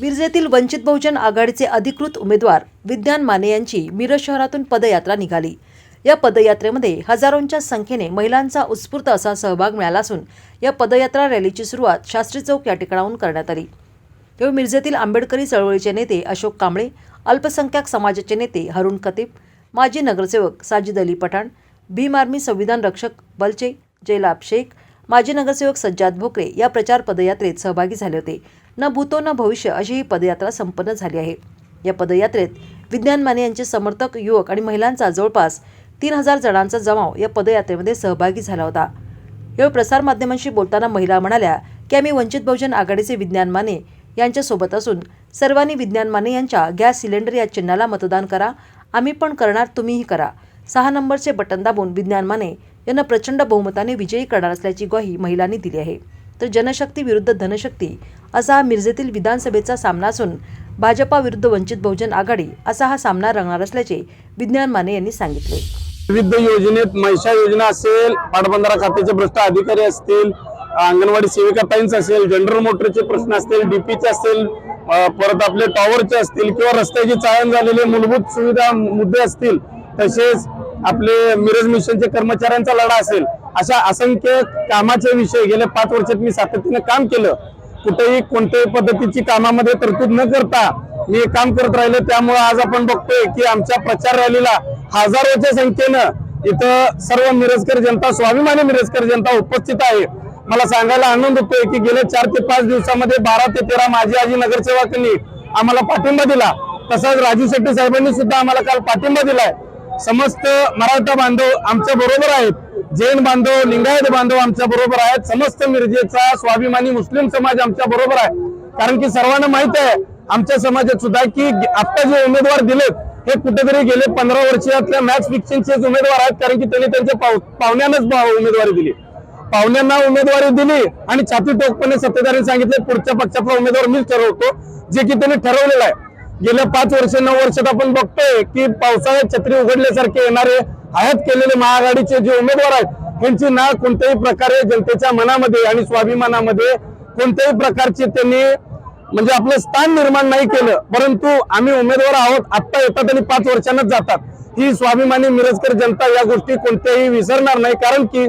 मिरजेतील वंचित बहुजन आघाडीचे अधिकृत उमेदवार विज्ञान माने यांची मिरज शहरातून पदयात्रा निघाली. या पदयात्रेमध्ये हजारोंच्या संख्येने महिलांचा उत्स्फूर्त असा सहभाग मिळाला असून या पदयात्रा रॅलीची सुरुवात शास्त्री चौक या ठिकाणाहून करण्यात आली. तेव्हा मिरजेतील आंबेडकरी चळवळीचे नेते अशोक कांबळे अल्पसंख्याक समाजाचे नेते हरुण खतीब माजी नगरसेवक साजिद अली पठाण भीम आर्मी संविधान रक्षक बलचे जैलाब शेख माजी नगरसेवक सज्जाद भोकरे या प्रचार पदयात्रेत सहभागी झाले होते. न भूतो न भविष्य अशी ही पदयात्रा संपन्न झाली आहे. या पदयात्रेत विज्ञान माने यांचे समर्थक युवक आणि महिलांचा जवळपास तीन हजार जणांचा जमाव या पदयात्रेमध्ये सहभागी झाला होता. यावेळी प्रसारमाध्यमांशी बोलताना महिला म्हणाल्या की आम्ही वंचित बहुजन आघाडीचे विज्ञान माने यांच्यासोबत असून सर्वांनी विज्ञान माने यांच्या गॅस सिलेंडर या चिन्हाला मतदान करा. आम्ही पण करणार तुम्हीही करा. सहा नंबरचे बटन दाबून विज्ञान माने यांना प्रचंड बहुमताने विजयी करणार असल्याची ग्वाही महिलांनी दिली आहे. तर जनशक्ती विरुद्ध धनशक्ती असा हा मिरजेतील विधानसभेचा सामना असून भाजपा विरुद्ध वंचित बहुजन आघाडी असा हा सामना रंगणार असल्याचे विज्ञान माने यांनी सांगितले. विविध योजनेत महिषा योजना असेल पाटबंधारा खात्याचे भ्रष्ट अधिकारी असतील अंगणवाडी सेविका ताईंच असेल जनरल मोटरचे प्रश्न असतील डीपीचे असतील परत आपले टॉवरचे असतील किंवा रस्त्याची चाळण झालेले मूलभूत सुविधा मुद्दे असतील तसेच आपले मिरज मिशनचे कर्मचाऱ्यांचा लढा असेल अशा असंख्य कामाचे विषय गेल्या पाच वर्षात मी सातत्याने काम केलं. कुठेही कोणत्याही पद्धतीची कामामध्ये तरतूद न करता मी हे काम करत राहिले. त्यामुळे आज आपण बघतोय की आमच्या प्रचार रॅलीला हजारोच्या संख्येनं इथं सर्व मिरजकर जनता स्वाभिमानी मिरजकर जनता उपस्थित आहे. मला सांगायला आनंद होतोय की गेल्या चार ते पाच दिवसामध्ये बारा ते तेरा माझी आजी नगरसेवकांनी आम्हाला पाठिंबा दिला. तसंच राजू शेट्टी साहेबांनी सुद्धा आम्हाला काल पाठिंबा दिलाय. समस्त मराठा बांधव आमच्या बरोबर आहेत. जैन बांधव लिंगायत बांधव आमच्या बरोबर आहेत. समस्त मिरजेचा स्वाभिमानी मुस्लिम समाज आमच्या बरोबर आहे. कारण की सर्वांना माहीत आहे आमच्या समाजात सुद्धा की आता जे उमेदवार दिलेत हे कुठेतरी गेले पंधरा वर्षातल्या मॅच फिक्सिंगचे उमेदवार आहेत. कारण की त्यांनी त्यांच्या पाव- पाहुण्यांनाच भाव- उमेदवारी दिली. पाहुण्यांना उमेदवारी दिली आणि छाती टोकपणे सत्तेधारी सांगितले पुढच्या पक्षातला उमेदवार मीच ठरवतो. जे की त्यांनी ठरवलेलं आहे. गेल्या पाच वर्ष नऊ वर्षात आपण बघतोय की पावसाळ्यात छत्री उघडल्यासारखे येणारे आयात केलेले महाआघाडीचे जे उमेदवार आहेत यांची ना कोणत्याही प्रकारे जनतेच्या मनामध्ये आणि स्वाभिमानामध्ये कोणत्याही प्रकारची त्यांनी म्हणजे आपलं स्थान निर्माण नाही केलं. परंतु आम्ही उमेदवार आहोत आत्ता येतात आणि पाच वर्षांनाच जातात. ही स्वाभिमानी मिरजकर जनता या गोष्टी कोणत्याही विसरणार नाही. कारण की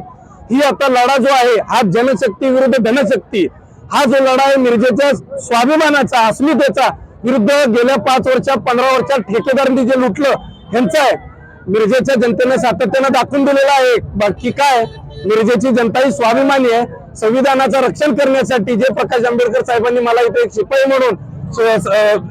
ही आता लढा जो आहे हा जनशक्ती विरुद्ध धनशक्ती. हा जो लढा आहे मिरजेच्या स्वाभिमानाचा अस्मितेचा विरुद्ध गेल्या पाच वर्षात पंधरा वर्षात ठेकेदारांनी जे लुटलं ह्यांचं आहे. मिरजेच्या जनतेने सातत्यानं दाखवून दिलेलं आहे. बाकी काय? मिरजेची जनता ही स्वाभिमानी आहे. संविधानाचं रक्षण करण्यासाठी जे प्रकाश आंबेडकर साहेबांनी मला इथे एक शिपाई म्हणून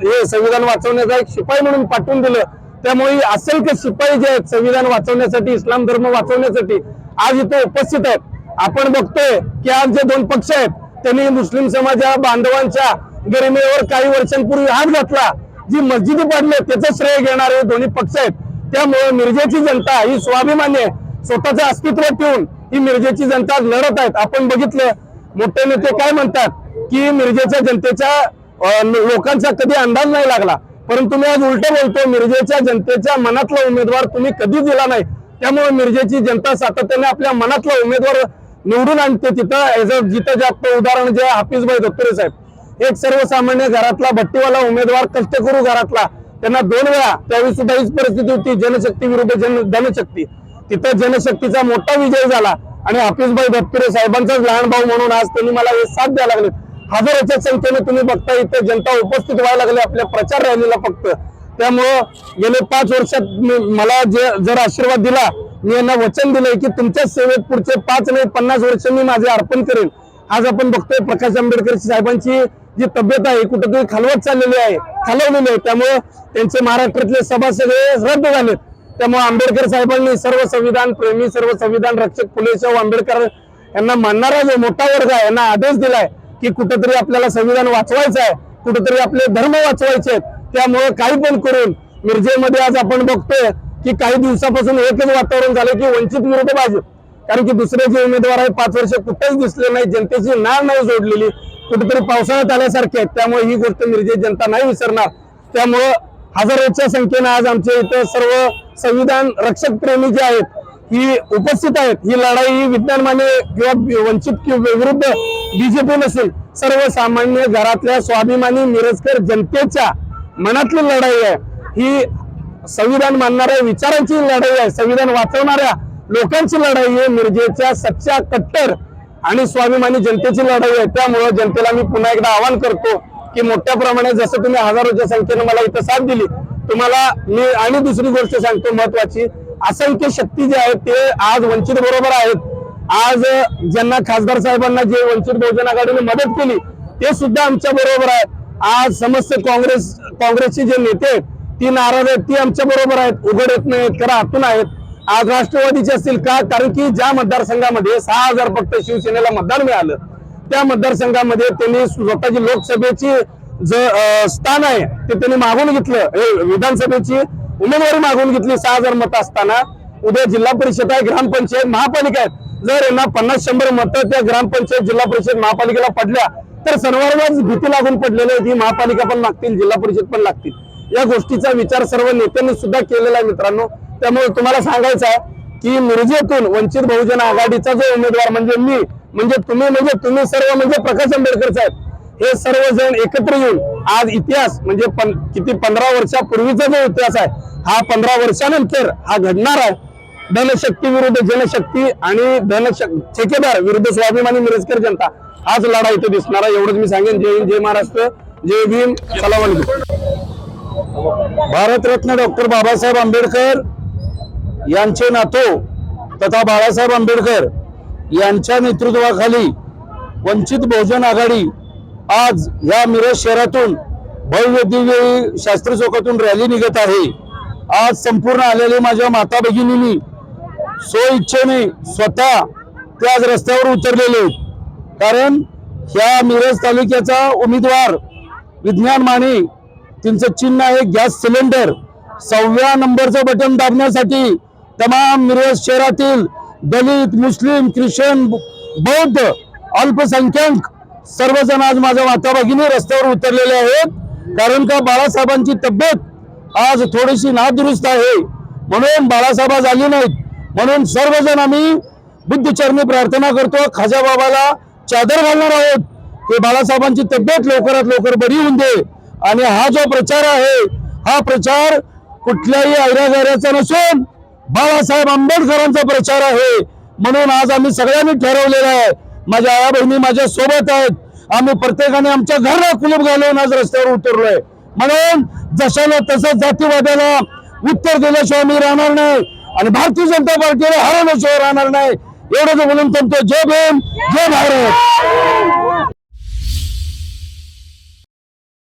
हे संविधान वाचवण्याचा एक शिपाई म्हणून पाठवून दिलं. त्यामुळे असंख्य शिपाई जे आहेत संविधान वाचवण्यासाठी इस्लाम धर्म वाचवण्यासाठी आज इथे उपस्थित आहेत. आपण बघतोय की आज जे दोन पक्ष आहेत त्यांनी मुस्लिम समाजा बांधवांच्या गरिमेवर काही वर्षांपूर्वी हात घातला. जी मस्जिदी पाडले त्याचं श्रेय घेणारे दोन्ही पक्ष आहेत. त्यामुळे मिरजेची जनता ही स्वाभिमानी आहे. स्वतःचं अस्तित्व ठेवून ही मिरजेची जनता लढत आहेत. आपण बघितलं मोठे नेते काय म्हणतात की मिरजेच्या जनतेच्या लोकांचा कधी अंदाज नाही लागला. परंतु मी आज उलट बोलतो मिरजेच्या जनतेच्या मनातला उमेदवार तुम्ही कधी दिला नाही. त्यामुळे मिरजेची जनता सातत्याने आपल्या मनातला उमेदवार निवडून आणते तिथं. जिथं जास्त उदाहरण जे हाफिज हाफिजभाई धोत्रे साहेब. एक सर्वसामान्य घरातला भट्टीवाला उमेदवार कष्टकरू घरातला. त्यांना दोन वेळा त्यावेळी सुद्धा हीच परिस्थिती होती जनशक्ती विरुद्ध जन धनशक्ती. तिथं जनशक्तीचा मोठा विजय झाला आणि हाफिजभाई भटपुरे साहेबांचाच लहान भाऊ म्हणून आज त्यांनी मला हे साथ द्यायला लागले. हजारोच्या संख्येने तुम्ही बघता इथे जनता उपस्थित व्हायला लागले आपल्या प्रचार रॅलीला फक्त. त्यामुळं गेले पाच वर्षात मला जे जर आशीर्वाद दिला मी यांना वचन दिलंय की तुमच्या सेवेत पुढचे पाच नाही पन्नास वर्ष मी माझे अर्पण करेन. आज आपण बघतोय प्रकाश आंबेडकर साहेबांची जी तब्येत आहे कुठेतरी खालवत चाललेली आहे खालवलेली आहे. त्यामुळे त्यांचे महाराष्ट्रातले सभा सगळे रद्द झालेत. त्यामुळे आंबेडकर साहेबांनी सर्व संविधान प्रेमी सर्व संविधान रक्षक फुले आंबेडकर यांना मानणारा जो मोठा वर्ग आहे यांना आदेश दिलाय की कुठेतरी आपल्याला संविधान वाचवायचं आहे कुठेतरी आपले धर्म वाचवायचे आहेत. त्यामुळे काही पण करून मिरजेमध्ये आज आपण बघतोय की काही दिवसापासून एकच वातावरण झालं की वंचित विरोध भाजप कारण की दुसरे जे उमेदवार आहे पाच वर्ष कुठेच दिसले नाही जनतेची नाळ नाही जोडलेली. कुठेतरी पावसाळ्यात आल्यासारखे आहेत. त्यामुळे ही गोष्ट मिरजे जनता नाही विसरणार. त्यामुळं हजारोच्या संख्येनं आज आमच्या इथं सर्व संविधान रक्षक प्रेमी जे आहेत ही उपस्थित आहेत. ही लढाई ही विज्ञान माने किंवा वंचित किंवा विरुद्ध बीजेपी नसेल सर्वसामान्य घरातल्या स्वाभिमानी मिरजकर जनतेच्या मनातली लढाई आहे. ही संविधान मानणाऱ्या विचारांची लढाई आहे. संविधान वाचवणाऱ्या लोकांची लढाई आहे. मिरजेच्या सच्च्या कट्टर आणि स्वाभिमानी जनतेची लढाई आहे. त्यामुळं जनतेला मी पुन्हा एकदा आवाहन करतो की मोठ्या प्रमाणात जसं तुम्ही हजारोच्या संख्येने मला इथं साथ दिली तुम्हाला मी आणि दुसरी गोष्ट सांगतो महत्वाची असंख्य शक्ती जे आहेत ते आज वंचित बरोबर आहेत. आज ज्यांना खासदार साहेबांना जे वंचित बहुजन आघाडीने मदत केली ते सुद्धा आमच्या बरोबर आहेत. आज समस्त काँग्रेस काँग्रेसचे जे नेते आहेत ती नाराज आहेत ती आमच्या बरोबर आहेत. उघड येत नाहीत खरं आतून आहेत. आज राष्ट्रवादीचे असतील का? कारण की ज्या मतदारसंघामध्ये सहा हजार फक्त शिवसेनेला मतदान मिळालं त्या मतदारसंघामध्ये त्यांनी स्वतःची लोकसभेची जे स्थान आहे ते त्यांनी मागून घेतलं. हे विधानसभेची उमेदवारी मागून घेतली सहा हजार मतं असताना. उद्या जिल्हा परिषद आहे ग्रामपंचायत महापालिका आहेत. जर यांना पन्नास शंभर मतं त्या ग्रामपंचायत जिल्हा परिषद महापालिकेला पडल्या तर सर्वांनाच भीती लागून पडलेली आहे ती महापालिका पण लागतील जिल्हा परिषद पण लागतील. या गोष्टीचा विचार सर्व नेत्यांनी सुद्धा केलेला आहे मित्रांनो. त्यामुळे तुम्हाला सांगायचं आहे की मिरजेतून वंचित बहुजन आघाडीचा जो उमेदवार म्हणजे मी म्हणजे तुम्ही म्हणजे तुम्ही सर्व म्हणजे प्रकाश आंबेडकर साहेब हे सर्वजण एकत्र येऊन आज इतिहास म्हणजे पन, किती पंधरा वर्षापूर्वीचा जो इतिहास आहे हा पंधरा वर्षानंतर हा घडणार आहे. धनशक्ती विरुद्ध जनशक्ती आणि धन ठेकेदार विरुद्ध स्वाभिमानी मिरजकर जनता आज लढा इथे दिसणार आहे. एवढंच मी सांगेन. जय हिंद जय महाराष्ट्र जय भीम सलाम भारतरत्न डॉक्टर बाबासाहेब आंबेडकर यांचे नातो तथा बाळासाहेब आंबेडकर यांच्या नेतृत्वाखाली वंचित बहुजन आघाडी आज या मिरज शहरातून भव्य दिव्य शास्त्री चौकातून रॅली निघत आहे. आज संपूर्ण आलेले माझ्या माता भगिनींनी स्वइच्छेने इच्छेने स्वतः ते आज रस्त्यावर उतरलेले कारण ह्या मिरज तालुक्याचा उमेदवार विज्ञान माने त्यांचं चिन्ह आहे गॅस सिलेंडर. सहाव्या नंबरचं बटन दाबण्यासाठी तमाम मिरज शहरातील दलित मुस्लिम ख्रिश्चन बौद्ध अल्पसंख्याक सर्वजण आज माझ्या माता भगिनी रस्त्यावर उतरलेले आहेत. कारण का बाळासाहेबांची तब्येत आज थोडीशी नादुरुस्त आहे. म्हणून बाळासाहेब आज नाहीत. म्हणून सर्वजण आम्ही बुद्धचरणी प्रार्थना करतो. खाजा बाबाला चादर घालणार आहोत. की बाळासाहेबांची तब्येत लवकरात लवकर बरी होऊन दे. आणि हा जो प्रचार आहे हा प्रचार कुठल्याही ऐरागैऱ्याचा नसून बाळासाहेब आंबेडकरांचा प्रचार आहे. म्हणून आज आम्ही सगळ्यांनी ठरवलेलं आहे. माझ्या आया बहिणी माझ्या सोबत आहेत. आम्ही प्रत्येकाने आमच्या घरला कुलूप घालून आज रस्त्यावर उतरलोय. म्हणून जशाला तसं जातीवादाला उत्तर दिल्याशिवाय मी राहणार नाही आणि भारतीय जनता पार्टीला हरवल्याशिवाय राहणार नाही. एवढं बोलून थांबतो जय भीम जय भारत.